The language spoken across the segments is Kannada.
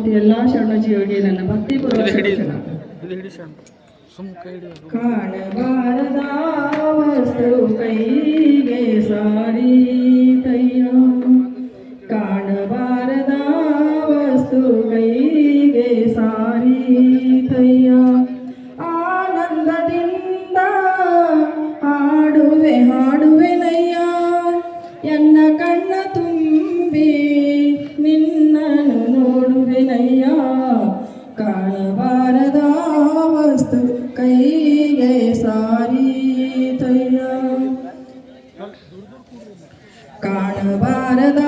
ಮತ್ತು ಎಲ್ಲ ಶರಣಜೀವಿಗೆ ನನ್ನ ಭಕ್ತಿ ಶರಣ ಇದು ಹಿಡಿ ಸಣ್ಣ ಸುಮ್ಮ ಕೈ ಹಿಡಿ ಕಾಣಬಾರದ ವಸ್ತು ಕೈಗೆ ಸಾರಿ ತಯ್ಯ. ಕಾಣಬಾರದ ವಸ್ತು ಕೈಗೆ ಸಾರಿ ತಯ್ಯ. ಕಾಣಬಾರದ ವಸ್ತು ಕೈಗೆ ಸಾರೀತಯ್ಯ ಕಾಣಬಾರದ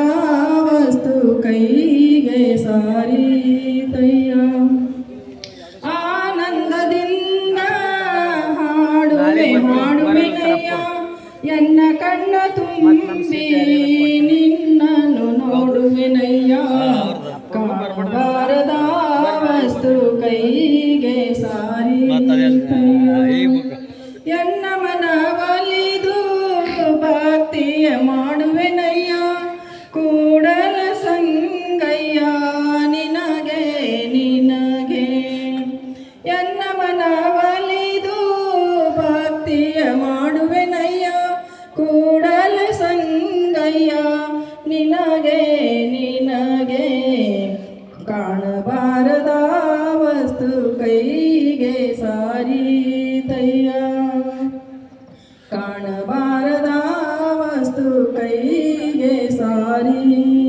ವಸ್ತು ಕೈಗೆ ಸಾರೀತಯ್ಯ ಆನಂದದಿಂದ ಹಾಡುವೆ ಹಾಡುವೆನಯ್ಯ ಎನ್ನ ಕಣ್ಣ ತುಂಬಿ ನಿನ್ನನ್ನು ನೋಡುವೆನಯ್ಯ ಕೈಗೆ ಸಾರಿ ಎನ್ನ ಮನವಲಿದು ಭಕ್ತಿಯ ಮಾಡುವೆನಯ್ಯ ಕೂಡಲ ಸಂಗಯ್ಯ ನಿನಗೆ ನಿನಗೆ. ಎನ್ನ ಮನವಲಿದು ಭಕ್ತಿಯ ಮಾಡುವೆನಯ್ಯ ಕೂಡಲ ಸಂಗಯ್ಯ ಕೈಗೆ ಸಾರಿ ಸಾರಿತಯ್ಯ ಕಾಣಬಾರದ ವಸ್ತು ಕೈಗೆ ಸಾರಿ.